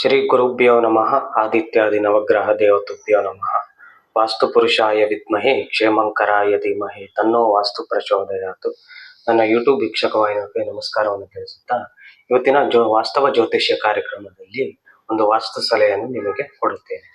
ಶ್ರೀ ಗುರುಭ್ಯೋ ನಮಃ. ಆದಿತ್ಯಾದಿ ನವಗ್ರಹ ದೇವತುಭ್ಯೋ ನಮಃ. ವಾಸ್ತು ಪುರುಷಾಯ ವಿದ್ಮಹೆ ಕ್ಷೇಮಂಕರಾಯ ಧೀಮಹಿ ತನ್ನೋ ವಾಸ್ತು ಪ್ರಚೋದಯಾತು. ನನ್ನ ಯೂಟ್ಯೂಬ್ ವೀಕ್ಷಕ ವಾಹಿನಿಗೆ ನಮಸ್ಕಾರವನ್ನು ತಿಳಿಸುತ್ತಾ, ಇವತ್ತಿನ ಜೋ, ವಾಸ್ತವ ಜ್ಯೋತಿಷ್ಯ ಕಾರ್ಯಕ್ರಮದಲ್ಲಿ ಒಂದು ವಾಸ್ತು ಸಲಹೆಯನ್ನು ನಿಮಗೆ ಕೊಡುತ್ತೇನೆ.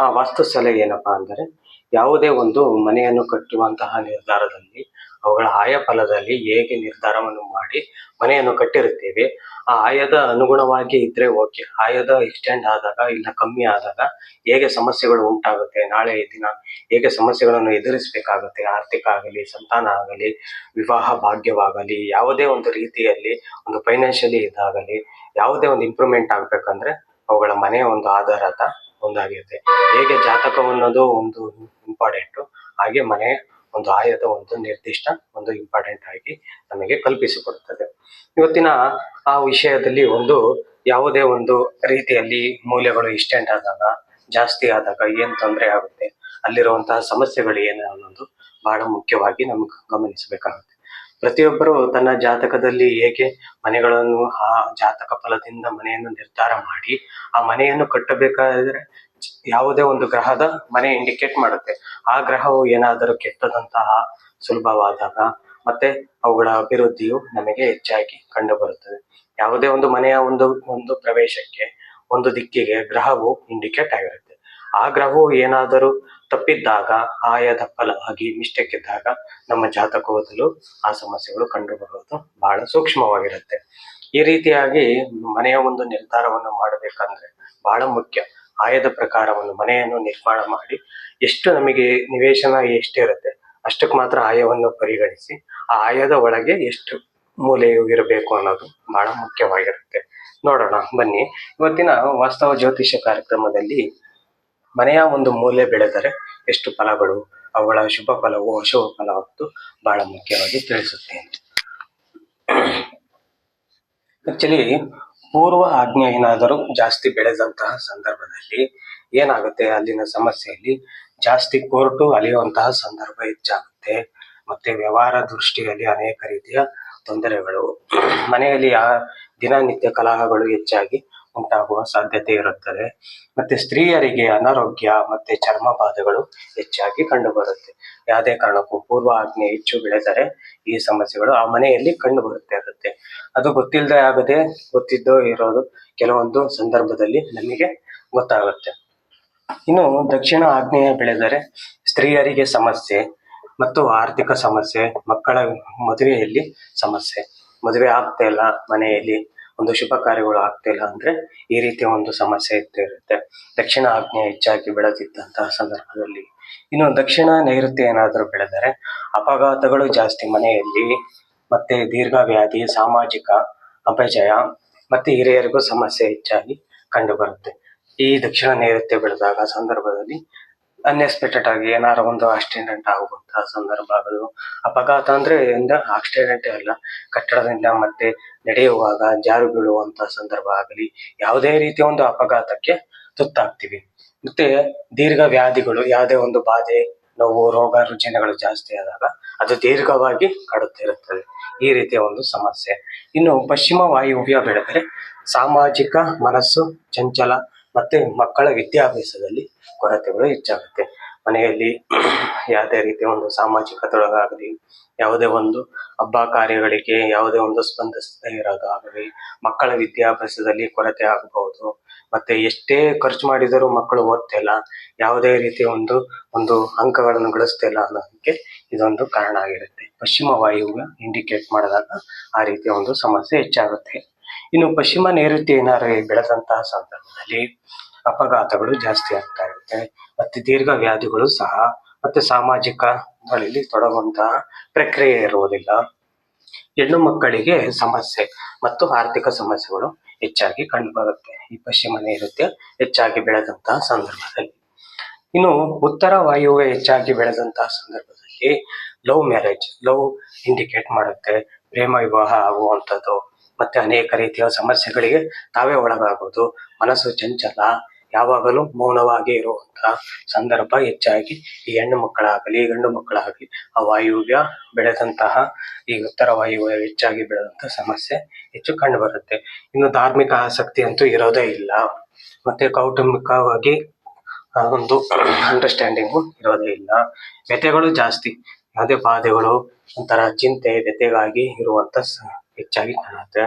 ಆ ವಾಸ್ತು ಸಲಹೆ ಏನಪ್ಪಾ ಅಂದರೆ, ಯಾವುದೇ ಒಂದು ಮನೆಯನ್ನು ಕಟ್ಟುವಂತಹ ನಿರ್ಧಾರದಲ್ಲಿ ಅವುಗಳ ಆಯ ಫಲದಲ್ಲಿ ಹೇಗೆ ನಿರ್ಧಾರವನ್ನು ಮಾಡಿ ಮನೆಯನ್ನು ಕಟ್ಟಿರುತ್ತೇವೆ? ಆ ಆಯದ ಅನುಗುಣವಾಗಿ ಇದ್ರೆ ಓಕೆ. ಆಯದ ಎಕ್ಸ್ಟೆಂಡ್ ಆದಾಗ ಇಲ್ಲ ಕಮ್ಮಿ ಆದಾಗ ಹೇಗೆ ಸಮಸ್ಯೆಗಳು ಉಂಟಾಗುತ್ತೆ? ನಾಳೆ ದಿನ ಹೇಗೆ ಸಮಸ್ಯೆಗಳನ್ನು ಎದುರಿಸಬೇಕಾಗುತ್ತೆ? ಆರ್ಥಿಕ ಆಗಲಿ, ಸಂತಾನ ಆಗಲಿ, ವಿವಾಹ ಭಾಗ್ಯವಾಗಲಿ, ಯಾವುದೇ ಒಂದು ರೀತಿಯಲ್ಲಿ ಒಂದು ಫೈನಾನ್ಷಿಯಲಿ ಇದಾಗಲಿ, ಯಾವುದೇ ಒಂದು ಇಂಪ್ರೂವ್ಮೆಂಟ್ ಆಗ್ಬೇಕಂದ್ರೆ ಅವುಗಳ ಮನೆಯ ಒಂದು ಆಧಾರದ ಒಂದಾಗಿರುತ್ತೆ. ಹೇಗೆ ಜಾತಕ ಅನ್ನೋದು ಒಂದು ಇಂಪಾರ್ಟೆಂಟು ಹಾಗೆ ಮನೆ ಒಂದು ಆಯದ ಒಂದು ನಿರ್ದಿಷ್ಟ, ಒಂದು ಇಂಪಾರ್ಟೆಂಟ್ ಆಗಿ ನಮಗೆ ಕಲ್ಪಿಸಿಕೊಡುತ್ತದೆ. ಇವತ್ತಿನ ಆ ವಿಷಯದಲ್ಲಿ ಒಂದು ಯಾವುದೇ ಒಂದು ರೀತಿಯಲ್ಲಿ ಮೌಲ್ಯಗಳು ಇಷ್ಟೆಂಟ್ ಆದಾಗ, ಜಾಸ್ತಿ ಆದಾಗ ಏನ್ ತೊಂದರೆ ಆಗುತ್ತೆ, ಅಲ್ಲಿರುವಂತಹ ಸಮಸ್ಯೆಗಳು ಏನು ಅನ್ನೋದು ಬಹಳ ಮುಖ್ಯವಾಗಿ ನಮಗೆ ಗಮನಿಸಬೇಕಾಗುತ್ತೆ. ಪ್ರತಿಯೊಬ್ಬರು ತನ್ನ ಜಾತಕದಲ್ಲಿ ಹೇಗೆ ಮನೆಗಳನ್ನು, ಆ ಜಾತಕ ಫಲದಿಂದ ಮನೆಯನ್ನು ನಿರ್ಧಾರ ಮಾಡಿ, ಆ ಮನೆಯನ್ನು ಕಟ್ಟಬೇಕಾದ್ರೆ ಯಾವುದೇ ಒಂದು ಗ್ರಹದ ಮನೆ ಇಂಡಿಕೇಟ್ ಮಾಡುತ್ತೆ. ಆ ಗ್ರಹವು ಏನಾದರೂ ಕೆಟ್ಟದಂತಹ ಸುಲಭವಾದಾಗ ಮತ್ತೆ ಅವುಗಳ ಅಭಿವೃದ್ಧಿಯು ನಮಗೆ ಹೆಚ್ಚಾಗಿ ಕಂಡುಬರುತ್ತದೆ. ಯಾವುದೇ ಒಂದು ಮನೆಯ ಒಂದು ಒಂದು ಪ್ರವೇಶಕ್ಕೆ, ಒಂದು ದಿಕ್ಕಿಗೆ ಗ್ರಹವು ಇಂಡಿಕೇಟ್ ಆಗಿರುತ್ತೆ. ಆ ಗ್ರಹವು ಏನಾದರೂ ತಪ್ಪಿದ್ದಾಗ ಆಯದ ಫಲವಾಗಿ ಮಿಸ್ಟೇಕ್ ಇದ್ದಾಗ ನಮ್ಮ ಜಾತಕದಲ್ಲೂ ಆ ಸಮಸ್ಯೆಗಳು ಕಂಡುಬರುವುದು ಬಹಳ ಸೂಕ್ಷ್ಮವಾಗಿರುತ್ತೆ. ಈ ರೀತಿಯಾಗಿ ಮನೆಯ ಒಂದು ನಿರ್ಧಾರವನ್ನು ಮಾಡಬೇಕಂದ್ರೆ ಬಹಳ ಮುಖ್ಯ. ಆಯದ ಪ್ರಕಾರವನ್ನು ಮನೆಯನ್ನು ನಿರ್ಮಾಣ ಮಾಡಿ ಎಷ್ಟು ನಮಗೆ ನಿವೇಶನ ಎಷ್ಟಿರುತ್ತೆ ಅಷ್ಟಕ್ಕೆ ಮಾತ್ರ ಆಯವನ್ನು ಪರಿಗಣಿಸಿ ಆ ಆಯದ ಒಳಗೆ ಎಷ್ಟು ಮೂಲೆಯು ಇರಬೇಕು ಅನ್ನೋದು ಬಹಳ ಮುಖ್ಯವಾಗಿರುತ್ತೆ. ನೋಡೋಣ, ಬನ್ನಿ. ಇವತ್ತಿನ ವಾಸ್ತವ ಜ್ಯೋತಿಷ್ಯ ಕಾರ್ಯಕ್ರಮದಲ್ಲಿ ಮನೆಯ ಒಂದು ಮೂಲೆ ಬೆಳೆದರೆ ಎಷ್ಟು ಫಲಗಳು ಅವಳ ಶುಭ ಫಲವು, ಅಶುಭ ಫಲ ಹೊತ್ತು ಬಹಳ ಮುಖ್ಯವಾಗಿ ತಿಳಿಸುತ್ತೇನೆ. ಆಕ್ಚುಲಿ ಪೂರ್ವ ಆಜ್ಞೆ ಏನಾದರೂ ಜಾಸ್ತಿ ಬೆಳೆದಂತಹ ಸಂದರ್ಭದಲ್ಲಿ ಏನಾಗುತ್ತೆ? ಅಲ್ಲಿನ ಸಮಸ್ಯೆಯಲ್ಲಿ ಜಾಸ್ತಿ ಕೋರ್ಟು ಅಲಿಯುವಂತಹ ಸಂದರ್ಭ ಹೆಚ್ಚಾಗುತ್ತೆ. ಮತ್ತೆ ವ್ಯವಹಾರ ದೃಷ್ಟಿಯಲ್ಲಿ ಅನೇಕ ರೀತಿಯ ತೊಂದರೆಗಳು. ಮನೆಯಲ್ಲಿ ಆ ದಿನನಿತ್ಯ ಕಲಹಗಳು ಹೆಚ್ಚಾಗಿ ಉಂಟಾಗುವ ಸಾಧ್ಯತೆ ಇರುತ್ತದೆ. ಮತ್ತೆ ಸ್ತ್ರೀಯರಿಗೆ ಅನಾರೋಗ್ಯ ಮತ್ತೆ ಚರ್ಮ ಬಾಧೆಗಳು ಹೆಚ್ಚಾಗಿ ಕಂಡುಬರುತ್ತೆ. ಯಾವುದೇ ಕಾರಣಕ್ಕೂ ಪೂರ್ವ ಆಜ್ಞೆ ಹೆಚ್ಚು ಬೆಳೆದರೆ ಈ ಸಮಸ್ಯೆಗಳು ಆ ಮನೆಯಲ್ಲಿ ಕಂಡು ಬರುತ್ತೆ ಆಗುತ್ತೆ. ಅದು ಗೊತ್ತಿಲ್ಲದೆ ಆಗದೆ ಗೊತ್ತಿದ್ದೋ ಇರೋದು ಕೆಲವೊಂದು ಸಂದರ್ಭದಲ್ಲಿ ನಮಗೆ ಗೊತ್ತಾಗುತ್ತೆ. ಇನ್ನು ದಕ್ಷಿಣ ಆಗ್ನೇಯ ಬೆಳೆದರೆ ಸ್ತ್ರೀಯರಿಗೆ ಸಮಸ್ಯೆ ಮತ್ತು ಆರ್ಥಿಕ ಸಮಸ್ಯೆ, ಮಕ್ಕಳ ಮದುವೆಯಲ್ಲಿ ಸಮಸ್ಯೆ. ಮದುವೆ ಆಗ್ತಾ ಇಲ್ಲ ಮನೆಯಲ್ಲಿ. ಒಂದು ಶುಭ ಕಾರ್ಯಗಳು ಆಗ್ತಿಲ್ಲ ಅಂದ್ರೆ ಈ ರೀತಿಯ ಒಂದು ಸಮಸ್ಯೆ ಇದ್ದೇ ಇರುತ್ತೆ. ದಕ್ಷಿಣ ಆಗ್ನೇಯ ಹೆಚ್ಚಾಗಿ ಬೆಳೆದಿದ್ದಂತಹ ಸಂದರ್ಭದಲ್ಲಿ ಇನ್ನು ದಕ್ಷಿಣ ನೈಋತ್ಯ ಏನಾದರೂ ಬೆಳೆದರೆ ಅಪಘಾತಗಳು ಜಾಸ್ತಿ ಮನೆಯಲ್ಲಿ, ಮತ್ತೆ ದೀರ್ಘವ್ಯಾಧಿ ಸಾಮಾಜಿಕ ಅಪಜಯ, ಮತ್ತೆ ಹಿರಿಯರಿಗೂ ಸಮಸ್ಯೆ ಹೆಚ್ಚಾಗಿ ಕಂಡುಬರುತ್ತೆ. ಈ ದಕ್ಷಿಣ ನೈಋತ್ಯ ಬೆಳೆದಾಗ ಸಂದರ್ಭದಲ್ಲಿ ಅನ್ಎಕ್ಸ್ಪೆಕ್ಟೆಡ್ ಆಗಿ ಏನಾರ ಒಂದು ಆಕ್ಸಿಡೆಂಟ್ ಆಗುವಂತಹ ಸಂದರ್ಭಗಳು, ಅಪಘಾತ ಅಂದ್ರೆ ಇಂದ ಆಕ್ಸಿಡೆಂಟ್ ಅಲ್ಲ, ಕಟ್ಟಡದಿಂದ ಮತ್ತೆ ನಡೆಯುವಾಗ ಜಾರು ಬೀಳುವಂತಹ ಸಂದರ್ಭ ಆಗಲಿ, ಯಾವುದೇ ರೀತಿಯ ಒಂದು ಅಪಘಾತಕ್ಕೆ ತುತ್ತಾಗ್ತೀವಿ. ಮತ್ತೆ ದೀರ್ಘ ವ್ಯಾಧಿಗಳು, ಯಾವುದೇ ಒಂದು ಬಾಧೆ, ನೋವು, ರೋಗ, ರುಜಿನಗಳು ಜಾಸ್ತಿ ಆದಾಗ ಅದು ದೀರ್ಘವಾಗಿ ಕಾಡುತ್ತಿರುತ್ತದೆ ಈ ರೀತಿಯ ಒಂದು ಸಮಸ್ಯೆ. ಇನ್ನು ಪಶ್ಚಿಮ ವಾಯುವ್ಯ ಬೆಳೆದರೆ ಸಾಮಾಜಿಕ ಮನಸ್ಸು ಚಂಚಲ ಮತ್ತೆ ಮಕ್ಕಳ ವಿದ್ಯಾಭ್ಯಾಸದಲ್ಲಿ ಕೊರತೆಗಳು ಹೆಚ್ಚಾಗುತ್ತೆ. ಮನೆಯಲ್ಲಿ ಯಾವುದೇ ರೀತಿಯ ಒಂದು ಸಾಮಾಜಿಕ ತೊಡಗಾಗಲಿ ಯಾವುದೇ ಒಂದು ಹಬ್ಬ ಕಾರ್ಯಗಳಿಗೆ ಯಾವುದೇ ಒಂದು ಸ್ಪಂದಿಸದೇ ಇರೋದಾಗಲಿ ಮಕ್ಕಳ ವಿದ್ಯಾಭ್ಯಾಸದಲ್ಲಿ ಕೊರತೆ ಆಗಬಹುದು. ಮತ್ತೆ ಎಷ್ಟೇ ಖರ್ಚು ಮಾಡಿದರೂ ಮಕ್ಕಳು ಓದ್ತಿಲ್ಲ, ಯಾವುದೇ ರೀತಿಯ ಒಂದು ಒಂದು ಅಂಕಗಳನ್ನು ಗಳಿಸ್ತಿಲ್ಲ ಅನ್ನೋದಕ್ಕೆ ಇದೊಂದು ಕಾರಣ ಆಗಿರುತ್ತೆ. ಪಶ್ಚಿಮ ವಾಯುವ್ಯ ಇಂಡಿಕೇಟ್ ಮಾಡಿದಾಗ ಆ ರೀತಿಯ ಒಂದು ಸಮಸ್ಯೆ ಹೆಚ್ಚಾಗುತ್ತೆ. ಇನ್ನು ಪಶ್ಚಿಮ ನೈಋತ್ಯ ಏನಾದ್ರು ಬೆಳೆದಂತಹ ಸಂದರ್ಭದಲ್ಲಿ ಅಪಘಾತಗಳು ಜಾಸ್ತಿ ಆಗ್ತಾ ಇರುತ್ತೆ. ಮತ್ತೆ ದೀರ್ಘ ವ್ಯಾಧಿಗಳು ಸಹ, ಮತ್ತೆ ಸಾಮಾಜಿಕ ತೊಡಗುವಂತಹ ಪ್ರಕ್ರಿಯೆ ಇರುವುದಿಲ್ಲ. ಹೆಣ್ಣು ಮಕ್ಕಳಿಗೆ ಸಮಸ್ಯೆ ಮತ್ತು ಆರ್ಥಿಕ ಸಮಸ್ಯೆಗಳು ಹೆಚ್ಚಾಗಿ ಕಂಡುಬರುತ್ತೆ. ಈ ಪಶ್ಚಿಮ ನೈಋತ್ಯ ಹೆಚ್ಚಾಗಿ ಬೆಳೆದಂತಹ ಸಂದರ್ಭದಲ್ಲಿ. ಇನ್ನು ಉತ್ತರ ವಾಯುವೆ ಹೆಚ್ಚಾಗಿ ಬೆಳೆದಂತಹ ಸಂದರ್ಭದಲ್ಲಿ ಲವ್ ಮ್ಯಾರೇಜ್, ಲವ್ ಇಂಡಿಕೇಟ್ ಮಾಡುತ್ತೆ. ಪ್ರೇಮ ವಿವಾಹ ಆಗುವಂಥದ್ದು. ಮತ್ತೆ ಅನೇಕ ರೀತಿಯ ಸಮಸ್ಯೆಗಳಿಗೆ ತಾವೇ ಒಳಗಾಗೋದು ಮನಸ್ಸು ಚಂಚಲ, ಯಾವಾಗಲೂ ಮೌನವಾಗಿ ಇರುವಂತಹ ಸಂದರ್ಭ ಹೆಚ್ಚಾಗಿ ಈ ಹೆಣ್ಣು ಮಕ್ಕಳಾಗಲಿ ಗಂಡು ಮಕ್ಕಳಾಗಲಿ ಆ ವಾಯುವ್ಯ ಬೆಳೆದಂತಹ, ಈ ಉತ್ತರ ವಾಯುವ್ಯ ಹೆಚ್ಚಾಗಿ ಬೆಳೆದಂತಹ ಸಮಸ್ಯೆ ಹೆಚ್ಚು ಕಂಡು ಬರುತ್ತೆ. ಇನ್ನು ಧಾರ್ಮಿಕ ಆಸಕ್ತಿ ಅಂತೂ ಇರೋದೇ ಇಲ್ಲ. ಮತ್ತೆ ಕೌಟುಂಬಿಕವಾಗಿ ಒಂದು ಅಂಡರ್ಸ್ಟ್ಯಾಂಡಿಂಗು ಇರೋದೇ ಇಲ್ಲ. ವ್ಯಥೆಗಳು ಜಾಸ್ತಿ. ಯಾವುದೇ ಬಾಧೆಗಳು, ಒಂಥರ ಚಿಂತೆ ವ್ಯತೆಗಾಗಿ ಇರುವಂತ ಹೆಚ್ಚಾಗಿ ಕಾಣುತ್ತೆ.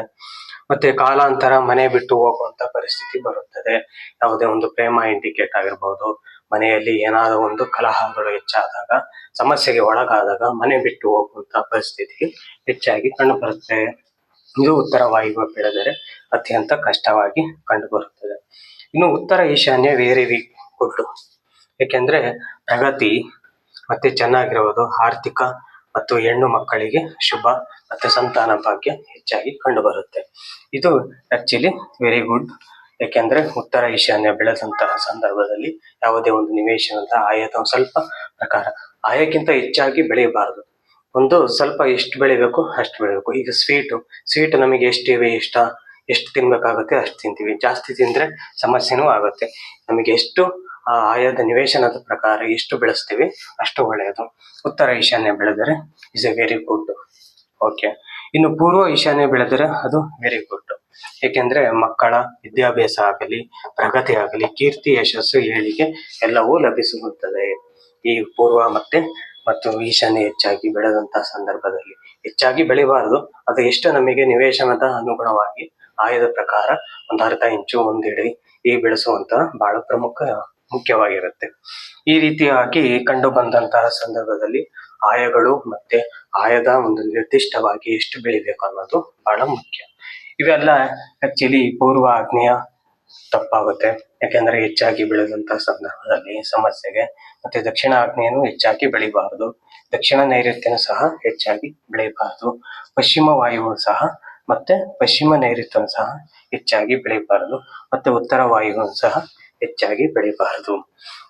ಮತ್ತೆ ಕಾಲಾಂತರ ಮನೆ ಬಿಟ್ಟು ಹೋಗುವಂತ ಪರಿಸ್ಥಿತಿ ಬರುತ್ತದೆ. ಯಾವುದೇ ಒಂದು ಪ್ರೇಮ ಇಂಡಿಕೇಟ್ ಆಗಿರ್ಬೋದು, ಮನೆಯಲ್ಲಿ ಏನಾದರೂ ಒಂದು ಕಲಹಗಳು ಹೆಚ್ಚಾದಾಗ, ಸಮಸ್ಯೆಗೆ ಒಳಗಾದಾಗ ಮನೆ ಬಿಟ್ಟು ಹೋಗುವಂತ ಪರಿಸ್ಥಿತಿ ಹೆಚ್ಚಾಗಿ ಕಂಡುಬರುತ್ತೆ. ಇದು ಉತ್ತರ ವಾಯುವ್ಯ ಬೆಳೆದರೆ ಅತ್ಯಂತ ಕಷ್ಟವಾಗಿ ಕಂಡುಬರುತ್ತದೆ. ಇನ್ನು ಉತ್ತರ ಈಶಾನ್ಯ ವೇರಿ ವೀಕ್ ಯಾಕೆಂದ್ರೆ ಪ್ರಗತಿ ಮತ್ತೆ ಚೆನ್ನಾಗಿರೋದು ಆರ್ಥಿಕ ಮತ್ತು ಹೆಣ್ಣು ಮಕ್ಕಳಿಗೆ ಶುಭ ಮತ್ತು ಸಂತಾನ ಭಾಗ್ಯ ಹೆಚ್ಚಾಗಿ ಕಂಡುಬರುತ್ತೆ. ಇದು ಆಕ್ಚುಲಿ ವೆರಿ ಗುಡ್ ಯಾಕೆಂದ್ರೆ ಉತ್ತರ ಈಶಾನ್ಯ ಬೆಳೆದಂತಹ ಸಂದರ್ಭದಲ್ಲಿ ಯಾವುದೇ ಒಂದು ನಿವೇಶನದ ಆಯದ ಸ್ವಲ್ಪ ಪ್ರಕಾರ ಆಯಕ್ಕಿಂತ ಹೆಚ್ಚಾಗಿ ಬೆಳೆಯಬಾರದು. ಒಂದು ಸ್ವಲ್ಪ ಎಷ್ಟು ಬೆಳಿಬೇಕು ಅಷ್ಟು ಬೆಳಿಬೇಕು. ಈಗ ಸ್ವೀಟು ಸ್ವೀಟ್ ನಮಗೆ ಎಷ್ಟು ಇವೆ ಇಷ್ಟ ಎಷ್ಟು ತಿನ್ಬೇಕಾಗುತ್ತೆ ಅಷ್ಟು ತಿಂತೀವಿ. ಜಾಸ್ತಿ ತಿಂದ್ರೆ ಸಮಸ್ಯೆನೂ ಆಗುತ್ತೆ. ನಮಗೆ ಎಷ್ಟು ಆಯದ ನಿವೇಶನದ ಪ್ರಕಾರ ಎಷ್ಟು ಬೆಳೆಸ್ತೀವಿ ಅಷ್ಟು ಒಳ್ಳೆಯದು. ಉತ್ತರ ಈಶಾನ್ಯ ಬೆಳೆದರೆ is a very good okay ಇನ್ನು ಪೂರ್ವ ಈಶಾನ್ಯ ಬೆಳೆದರೆ ಅದು ವೆರಿ ಗುಡ್ ಏಕೆಂದ್ರೆ ಮಕ್ಕಳ ವಿದ್ಯಾಭ್ಯಾಸ ಆಗಲಿ, ಪ್ರಗತಿ ಆಗಲಿ, ಕೀರ್ತಿ, ಯಶಸ್ಸು, ಏಳಿಗೆ ಎಲ್ಲವೂ ಲಭಿಸುತ್ತದೆ ಈ ಪೂರ್ವ ಮತ್ತೆ ಮತ್ತು ಈಶಾನ್ಯ ಹೆಚ್ಚಾಗಿ ಬೆಳೆದಂತ ಸಂದರ್ಭದಲ್ಲಿ. ಹೆಚ್ಚಾಗಿ ಬೆಳಿಬಾರದು. ಅದು ಎಷ್ಟು ನಮಗೆ ನಿವೇಶನದ ಅನುಗುಣವಾಗಿ ಆಯದ ಪ್ರಕಾರ ಒಂದು ಅರ್ಧ ಇಂಚು ಒಂದಿಡಿ ಈ ಬೆಳೆಸುವಂತ ಬಹಳ ಪ್ರಮುಖ ಮುಖ್ಯವಾಗಿರುತ್ತೆ. ಈ ರೀತಿಯಾಗಿ ಕಂಡು ಬಂದಂತಹ ಸಂದರ್ಭದಲ್ಲಿ ಆಯಗಳು ಮತ್ತೆ ಆಯದ ಒಂದು ನಿರ್ದಿಷ್ಟವಾಗಿ ಎಷ್ಟು ಬೆಳಿಬೇಕು ಅನ್ನೋದು ಬಹಳ ಮುಖ್ಯ. ಇವೆಲ್ಲ ಆಕ್ಚುಲಿ ಪೂರ್ವ ಆಗ್ನೇಯ ತಪ್ಪಾಗುತ್ತೆ. ಯಾಕೆಂದ್ರೆ ಹೆಚ್ಚಾಗಿ ಬೆಳೆದಂತಹ ಸಂದರ್ಭದಲ್ಲಿ ಸಮಸ್ಯೆಗೆ ಮತ್ತೆ ದಕ್ಷಿಣ ಆಗ್ನೇಯನು ಹೆಚ್ಚಾಗಿ ಬೆಳಿಬಾರದು. ದಕ್ಷಿಣ ನೈಋತ್ಯನೂ ಸಹ ಹೆಚ್ಚಾಗಿ ಬೆಳೆಯಬಾರದು ಪಶ್ಚಿಮ ವಾಯುವು ಸಹ ಮತ್ತೆ ಪಶ್ಚಿಮ ನೈಋತ್ಯನೂ ಸಹ ಹೆಚ್ಚಾಗಿ ಬೆಳೆಯಬಾರದು ಮತ್ತೆ ಉತ್ತರ ವಾಯುವು ಸಹ ಹೆಚ್ಚಾಗಿ ಬೆಳೆಯಬಾರದು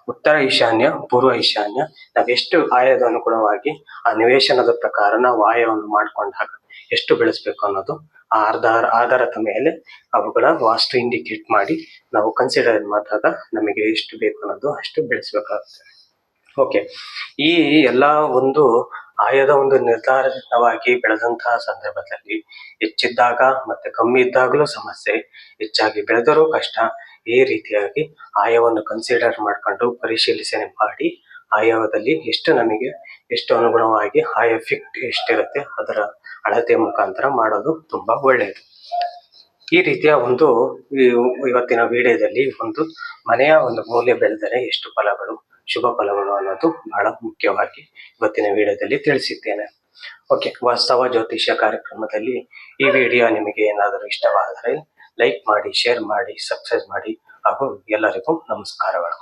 ಉತ್ತರ ಈಶಾನ್ಯ, ಪೂರ್ವ ಈಶಾನ್ಯ, ನಾವೆಷ್ಟು ಆಯದ ಅನುಗುಣವಾಗಿ ಆ ನಿವೇಶನದ ಪ್ರಕಾರ ನಾವು ಆಯವನ್ನು ಮಾಡ್ಕೊಂಡಾಗ ಎಷ್ಟು ಬೆಳೆಸ್ಬೇಕು ಅನ್ನೋದು ಆ ಆಧಾರ, ಆಧಾರದ ಮೇಲೆ ಅವುಗಳ ವಾಸ್ತು ಇಂಡಿಕೇಟ್ ಮಾಡಿ ನಾವು ಕನ್ಸಿಡರ್ ಮಾಡಿದಾಗ ನಮಗೆ ಎಷ್ಟು ಬೇಕು ಅನ್ನೋದು ಅಷ್ಟು ಬೆಳೆಸ್ಬೇಕಾಗುತ್ತೆ. ಓಕೆ ಈ ಎಲ್ಲ ಒಂದು ಆಯದ ಒಂದು ನಿರ್ಧಾರಿತವಾಗಿ ಬೆಳೆದಂತಹ ಸಂದರ್ಭದಲ್ಲಿ ಹೆಚ್ಚಿದ್ದಾಗ ಮತ್ತೆ ಕಮ್ಮಿ ಇದ್ದಾಗಲೂ ಸಮಸ್ಯೆ, ಹೆಚ್ಚಾಗಿ ಬೆಳೆದರೂ ಕಷ್ಟ. ಈ ರೀತಿಯಾಗಿ ಆಯವನ್ನು ಕನ್ಸಿಡರ್ ಮಾಡ್ಕೊಂಡು ಪರಿಶೀಲಿಸಣೆ ಮಾಡಿ ಆಯವದಲ್ಲಿ ಎಷ್ಟು ನಮಗೆ ಎಷ್ಟು ಅನುಗುಣವಾಗಿ ಆಯ ಫಿಕ್ಟ್ ಎಷ್ಟಿರುತ್ತೆ ಅದರ ಅಳತೆ ಮುಖಾಂತರ ಮಾಡೋದು ತುಂಬಾ ಒಳ್ಳೆಯದು. ಈ ರೀತಿಯ ಒಂದು ಇವತ್ತಿನ ವಿಡಿಯೋದಲ್ಲಿ ಒಂದು ಮನೆಯ ಒಂದು ಮೌಲ್ಯ ಬೆಳೆದರೆ ಎಷ್ಟು ಫಲಗಳು? ಶುಭ ಫಲಗಳು ಅನ್ನೋದು ಬಹಳ ಮುಖ್ಯವಾಗಿ ಇವತ್ತಿನ ವಿಡಿಯೋದಲ್ಲಿ ತಿಳಿಸಿದ್ದೇನೆ. ಓಕೆ ವಾಸ್ತವ ಜ್ಯೋತಿಷ್ಯ ಕಾರ್ಯಕ್ರಮದಲ್ಲಿ ಈ ವಿಡಿಯೋ ನಿಮಗೆ ಏನಾದರೂ ಇಷ್ಟವಾದರೆ ಲೈಕ್ ಮಾಡಿ, ಶೇರ್ ಮಾಡಿ, ಸಬ್ಸ್ಕ್ರೈಬ್ ಮಾಡಿ ಹಾಗೂ ಎಲ್ಲರಿಗೂ ನಮಸ್ಕಾರಗಳು.